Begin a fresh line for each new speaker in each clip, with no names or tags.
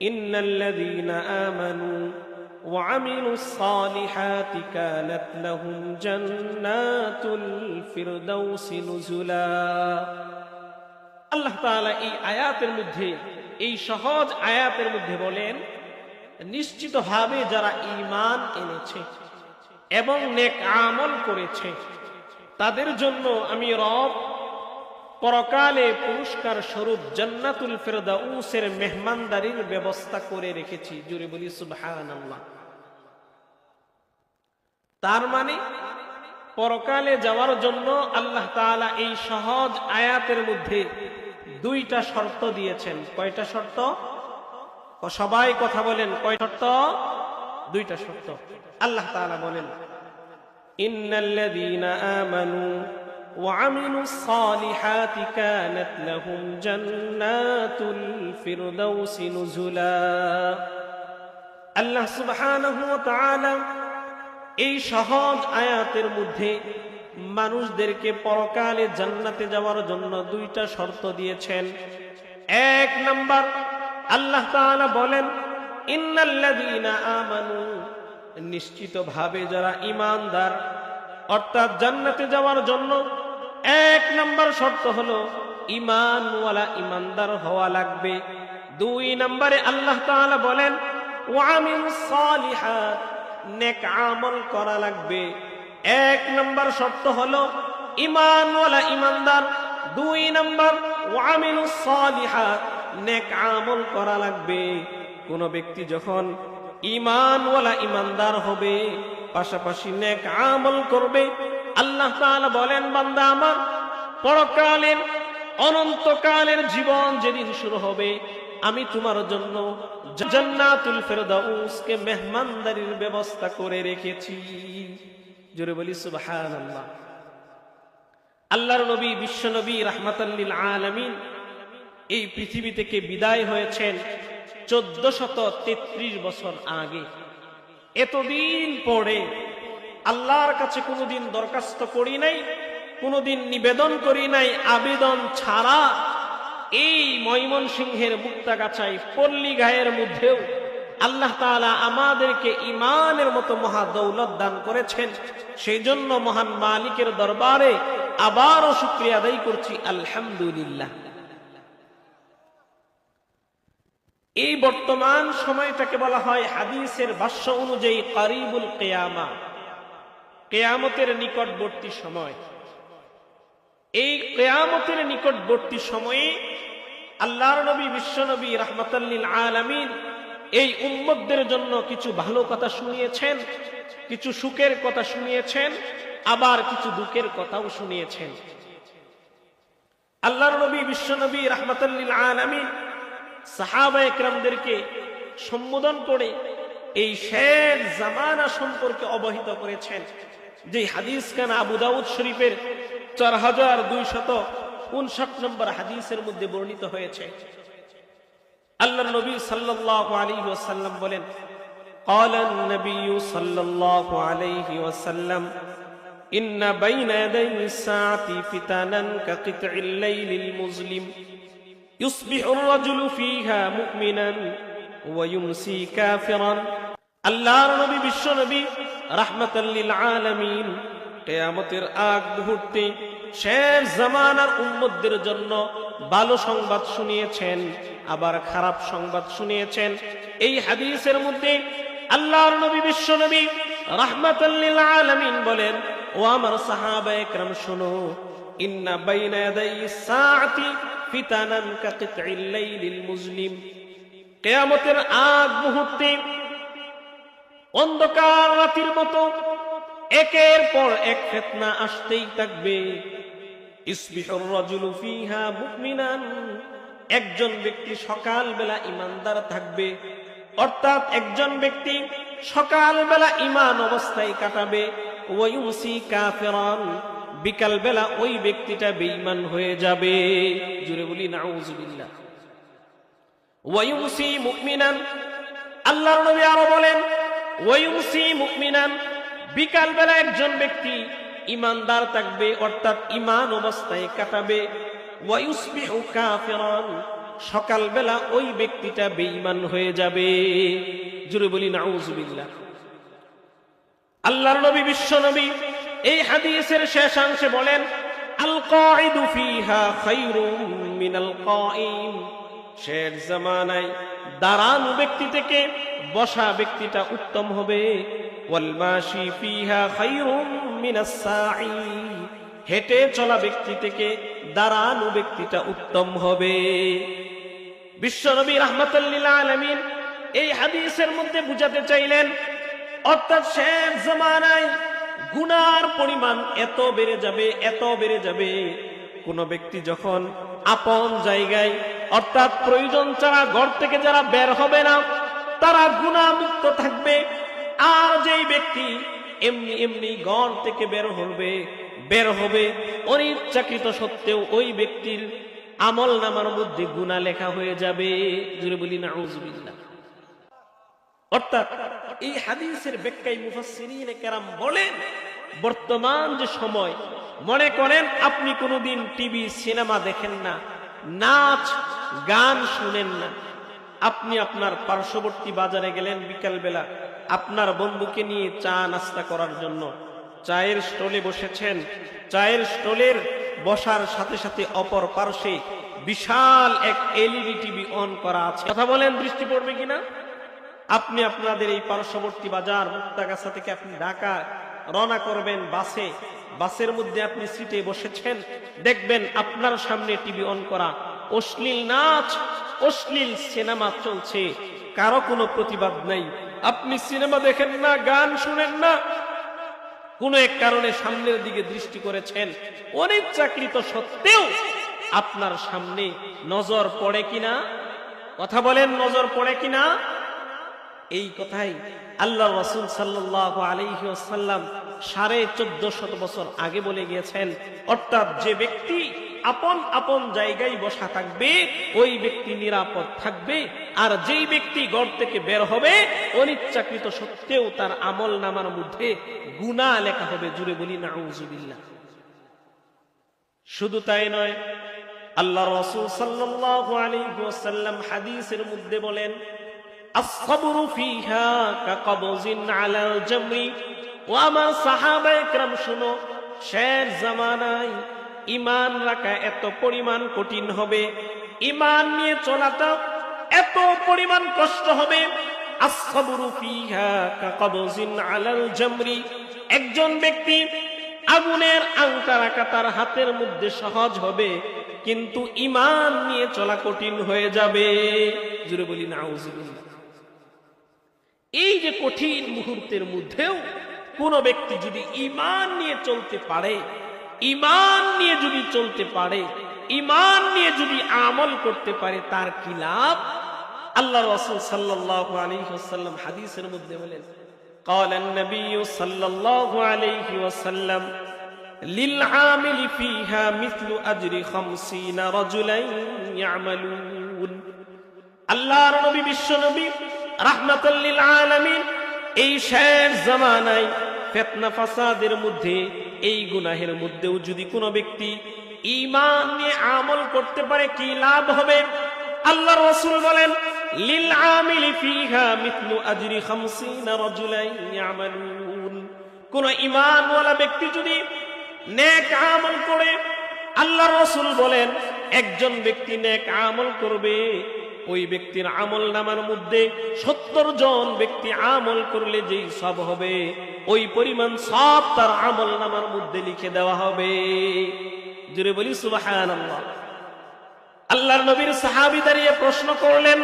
إن الذين آمنوا وعملوا الصالحات كانت لهم جنات الفردوس نزلا আল্লাহ তাআলা এই আয়াতের মধ্যে এই সহজ আয়াতের মধ্যে বলেন নিশ্চিতভাবে যারা ঈমান এনেছে এবং নেক আমল করেছে তাদের জন্য আমি রব পরকালে পুরস্কার স্বরূপ জান্নাতুল ফেরদাউসের মেহমানদারির ব্যবস্থা করে রেখেছি। জুড়ে বলি, সুবহানাল্লাহ। তার মানে পরকালে যাওয়ার জন্য আল্লাহ তাআলা এই সহজ আয়াতের মধ্যে দুইটা শর্ত দিয়েছেন। কয়টা শর্ত? সবাই কথা বলেন কয় শর্ত? দুইটা শর্ত। আল্লাহ তাআলা বলেন, ইন্নাল্লাযীনা আমানু وعملوا الصالحات كانت لهم جنات الفردوس نزلا আল্লাহ সুবহানাহু ওয়া তাআলা এই সহজ আয়াতের মধ্যে মানুষদেরকে পরকালে জান্নাতে যাওয়ার জন্য দুইটা শর্ত দিয়েছেন এক নাম্বার আল্লাহ তাআলা বলেন ইন্নাল্লাযীনা আমানু নিশ্চিতভাবে যারা ঈমানদার অর্থাৎ জান্নাতে যাওয়ার জন্য এক নম্বর শর্ত হলো ঈমানওয়ালা ইমানদার হওয়া লাগবে। দুই নম্বরে আল্লাহ তাআলা বলেন ওয়ামিলুস সালিহাত নেক আমল করা লাগবে। এক নম্বর শর্ত হলো ইমানওয়ালা ইমানদার দুই নম্বর ওয়ামিলুস সালিহাত নেক আমল করা লাগবে। কোন ব্যক্তি যখন ইমানওয়ালা ইমানদার হবে, পাশাপাশি নেক আমল করবে আল্লাহ বলেন, বান্দা আমার পরকালের অনন্তকালের জীবন যেদিন শুরু হবে, আমি তোমার জন্য জান্নাতুল ফেরদাউসকে মেহমানদারির ব্যবস্থা করে রেখেছি। জোরে বলি, সুবহানাল্লাহ। আল্লাহর নবী, বিশ্ব নবী রাহমাতাল্লিল আলামিন এই পৃথিবী থেকে বিদায় হয়েছেন চোদ্দ শত তেত্রিশ বছর আগে। এতদিন পরে আল্লাহর কাছে কোনোদিন দরখাস্ত করি নাই, কোনোদিন নিবেদন করি নাই, আবেদন ছাড়া এই ময়মন সিংহের মুক্তাগাছায় পল্লী গায়ের মধ্যেও আল্লাহ তাআলা আমাদেরকে ইমানের মতো মহা দৌলত দান করেছেন। সেই জন্য মহান মালিকের দরবারে আবারও শুক্রিয়া আদায় করছি, আলহামদুলিল্লাহ। এই বর্তমান সময়টাকে বলা হয় হাদিসের ভাষ্য অনুযায়ী কারিবুল কেয়ামা। কেয়ামতের নিকটবর্তী সময়। এই কেয়ামতের নিকটবর্তী সময়ে আল্লাহর নবী বিশ্বনবী রহমতাল্লিল আলামিন এই উম্মতদের জন্য কিছু ভালো কথা শুনিয়েছেন, কিছু সুখের কথা শুনিয়েছেন, আবার কিছু দুঃখের কথাও শুনিয়েছেন। আল্লাহর নবী বিশ্বনবী রহমতাল্লিল আলামিন সাহাবা একরামদেরকে সম্বোধন করে এই শেষ জামানা সম্পর্কে অবহিত করেছেন। যে হাদিস খান আবু দাউদ শরীফের চার হাজার দুইশত উনষাট নম্বর হাদিসের মধ্যে বর্ণিত হয়েছে আল্লাহ নবী সাল্লাল্লাহু আলাইহি ওয়াসাল্লাম বলেন قال النبي صلى الله عليه وسلم إن بين يدي الساعة فتنا كقطع الليل المظلم يصبح الرجل فيها مؤمنا ويمسي كافرا আল্লাহর নবী, বিশ্ব নবী রাহমাতাল্লিল আলামিন। কেয়ামতের আগ মুহূর্তে শেষ জামানার উম্মতদের জন্য ভালো সংবাদ শুনিয়েছেন, আবার খারাপ সংবাদ শুনিয়েছেন। এই হাদিসের মধ্যে আল্লাহর নবী, বিশ্ব নবী রাহমাতাল্লিল আলামিন বলেন, ও আমার সাহাবা একরাম, শোনো, ইন্না বাইনা ইয়াদাই সাআতি ফিতানান কাকিতইল লাইলিল মুজলিম। কিয়ামতের আগ মুহূর্তে অন্ধকার রাতের মতো। একের পর এক ফেতনা আসতেই থাকবে। একজন ব্যক্তি সকালবেলা ইমানদার থাকবে। অর্থাৎ একজন ব্যক্তি সকালবেলা ইমান অবস্থায় কাটাবে। কাফিরান। বিকালবেলা ওই ব্যক্তিটা বেঈমান হয়ে যাবে। জুড়ে বলি, নাউজুবিল্লাহ। আল্লাহর নবী আরও বলেন ওয়ায়ুসি মুমিনান বিকালবেলা একজন ব্যক্তি ইমানদার থাকবে, অর্থাৎ ইমান অবস্থায় কাটাবে। ওয়ায়ুসবিহু কাফিরান সকালবেলা ওই ব্যক্তিটা বেঈমান হয়ে যাবে। জুড়ে বলি নাউজুবিল্লাহ আল্লাহর নবী, বিশ্ব নবী, এই হাদিসের শেষাংশে বলেন আল কাঈদু ফিহা মিনাল কাঈম শের জামানায় দাঁড়ানো ব্যক্তি থেকে বসা ব্যক্তিটা উত্তম হবে। হেঁটে চলা ব্যক্তি থেকে দাঁড়ানো ব্যক্তিটা উত্তম হবে। বিশ্বনবী রহমতুল্লিল আলমিন এই হাদিসের মধ্যে বুঝাতে চাইলেন, অর্থাৎ শেষ জমানায় গুনার পরিমাণ এত বেড়ে যাবে, এত বেড়ে যাবে। কোন ব্যক্তি যখন আপন জায়গায় অর্থাৎ প্রয়োজন ছাড়া ঘর থেকে যারা বের হবে না, তারা গুণামুক্ত থাকবে। আর যেই ব্যক্তি এমনি এমনি ঘর থেকে বের হবে বের হবে, অনিচ্ছাকৃত সত্ত্বেও ওই ব্যক্তির আমল নামার মধ্যে গুণা লেখা হয়ে যাবে। জুড়ে বলি না অর্থাৎ এই হাদিসের ব্যাখ্যায় মুফাসসিরিনে কেরাম বলেন, বর্তমান যে সময়, মনে করেন আপনি কোনোদিন টিভি, সিনেমা দেখেন না, নাচ গান শুনেন না। আপনি আপনার পার্শ্ববর্তী বাজারে গেলেন বিকালবেলা। আপনার বন্ধুকে নিয়ে চা নাস্তা করার জন্য। চায়ের স্টলে বসেছেন। চায়ের স্টলের বসার সাথে সাথে অপর পার্শ্বে বিশাল এক এলইডি টিভি অন করা আছে। কথা বলেন, দৃষ্টি পড়বে কিনা? আপনি আপনাদের এই পার্শ্ববর্তী বাজার মুক্তাগাছা থেকে আপনি ঢাকা রওনা করবেন বাসে। বাসের মধ্যে আপনি সিটে বসেছেন। দেখবেন আপনার সামনে টিভি অন করা অশ্লীল নাচ, অশ্লীল সিনেমা চলছে। কারও কোনো প্রতিবাদ নাই। আপনি সিনেমা দেখেন না, গান শুনেন না। কোন এক কারণে সামনের দিকে দৃষ্টি করেছেন। অনেক চাকরিত সত্ত্বেও আপনার সামনে নজর পড়ে কিনা? কথা বলেন, নজর পড়ে কিনা? এই কথাই আল্লাহ রসুল সাল্লাহ আলহিসাল্লাম সাড়ে চোদ্দ শত বছর আগে বলে গিয়েছেন। অর্থাৎ যে ব্যক্তি আপন আপন জায়গায় বসা থাকবে ওই ব্যক্তি নিরাপদ থাকবে আর যেই ব্যক্তি গড় থেকে বের হবে অনিচ্ছাকৃত সত্ত্বেও তার আমল নামার মধ্যে গুণা লেখা হবে জুড়ে বলি না শুধু তাই নয় আল্লাহ রসুল সাল্লাহ আলহিহাল্লাম হাদিসের মধ্যে বলেন الصبر فيها كقبض على الجمر ও আমার সাহাবা একরাম শুনো শের জামানায় ইমান রাখা এত পরিমাণ কঠিন হবে। ইমান নিয়ে চলাটা এত পরিমাণ কষ্ট হবে। একজন ব্যক্তি আগুনের আংটা রাখা তার হাতের মধ্যে সহজ হবে, কিন্তু ইমান নিয়ে চলা কঠিন হয়ে যাবে। জুড়ে বলি না এই যে কঠিন মুহূর্তের মধ্যেও কোন ব্যক্তি যদি ইমান নিয়ে চলতে পারে ইমান নিয়ে যদি চলতে পারে ইমান নিয়ে যদি আমল করতে পারে তার কি লাভ আল্লাহ রসুল সাল্লাহ আলহিহাল্লাম হাদিসের মধ্যে বলেন قال النبي صلى الله عليه وسلم للعامل فيها مثل أجر خمسين رجلا يعملون আল্লাহর নবী বিশ্ব নবী রাহমাতাল্লিল আলামিন এই শেষ জামানায় ফেতনা ফাসাদের মধ্যে এই গুনাহের মধ্যেও যদি কোনো ব্যক্তি ইমান নিয়ে আমল করতে পারে, কি লাভ হবে? আল্লাহ রসুল বলেন, লিল আমিলি ফিহা মিথলু আজরি খামসিনা কোন ইমানওয়ালা ব্যক্তি যদি নেক আমল করে, আল্লাহ রসুল বলেন, একজন ব্যক্তি নেক আমল করবে ওই ব্যক্তির আমল নামার মধ্যে সত্তর জন ব্যক্তি আমল করলে যেই সব হবে, ওই পরিমাণ সব তার আমল নামার মধ্যে লিখে দেওয়া হবে। জুড়ে বলি সুবাহান আল্লাহর নবীর সাহাবি দাঁড়িয়ে প্রশ্ন করলেন,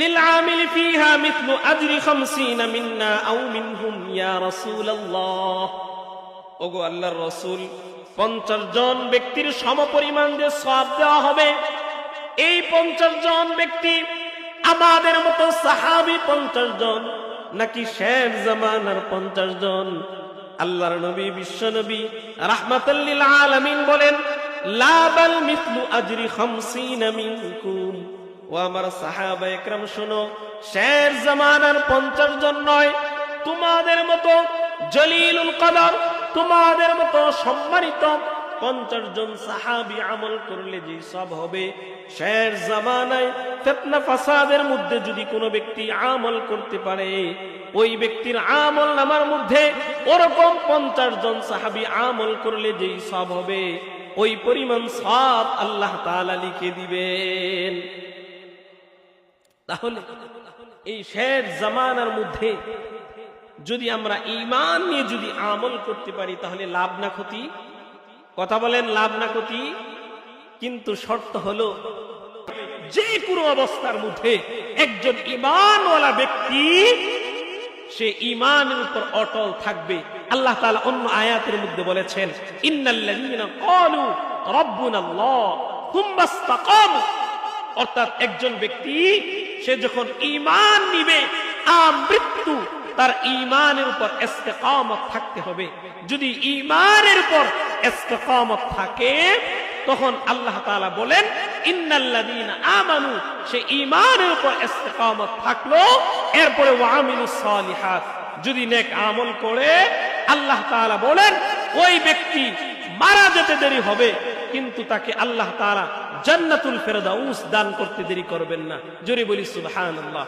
লিল আমিল ফিহা মিথলু আজরি খামসিনা মিন্না আও মিনহুম ইয়া রাসূলুল্লাহ? ওগো আল্লাহর রাসূল 50 জন ব্যক্তির সমপরিমাণ যে সওয়াব দেওয়া হবে এই পঞ্চাশ জন ব্যক্তি আমাদের মতো সাহাবি পঞ্চাশ জন, নাকি শের জামানার পঞ্চাশ জন? আল্লাহর নবী, বিশ্ব নবী রাহমাতাল্লিল আলামিন বলেন লাবাল মিথলু আজরি খামসিনা মিনকুম। ও আমার সাহাবা একরাম, শোনো শের জামানার পঞ্চাশ জন নয়, তোমাদের মতো জলিলুল কদর, তোমাদের মতো সম্মানিত পঞ্চাশ জন সাহাবি আমল করলে যে সব হবে। শের জামানায় ফেতনা ফাসাদের মধ্যে যদি কোনো ব্যক্তি আমল করতে পারে, ওই ব্যক্তির আমল নামার মধ্যে ওরকম পঞ্চাশ জন সাহাবি আমল করলে যেই সব হবে, ওই পরিমাণ সব আল্লাহ তাআলা লিখে দিবেন। তাহলে এই শের জামানার মধ্যে যদি আমরা ইমান নিয়ে যদি আমল করতে পারি, তাহলে লাভ না ক্ষতি? কথা বলেন, লাভ না ক্ষতি? কিন্তু শর্ত হলো, যে কোনো অবস্থার মধ্যে একজন ইমানওয়ালা ব্যক্তি, সে ইমানের উপর অটল থাকবে। আল্লাহ তাআলা অন্য আয়াতের মধ্যে বলেছেন অর্থাৎ একজন ব্যক্তি, সে যখন ইমান নিবে আমৃত্যু তার ইমানের উপর ইস্তেকামত থাকতে হবে। যদি ইমানের উপর ইস্তেকামত থাকে, তখন আল্লাহ তালা বলেন আমানু সে ইমানের উপর ইস্তেকামত থাকল। এরপরে ওয়ামিলুস সালিহাত, যদি নেক আমল করে, আল্লাহ তাআলা বলেন, ওই ব্যক্তি মারা যেতে দেরি হবে, কিন্তু তাকে আল্লাহ তাআলা জান্নাতুল ফেরদাউস দান করতে দেরি করবেন না। জোরে বলি, সুবহানাল্লাহ।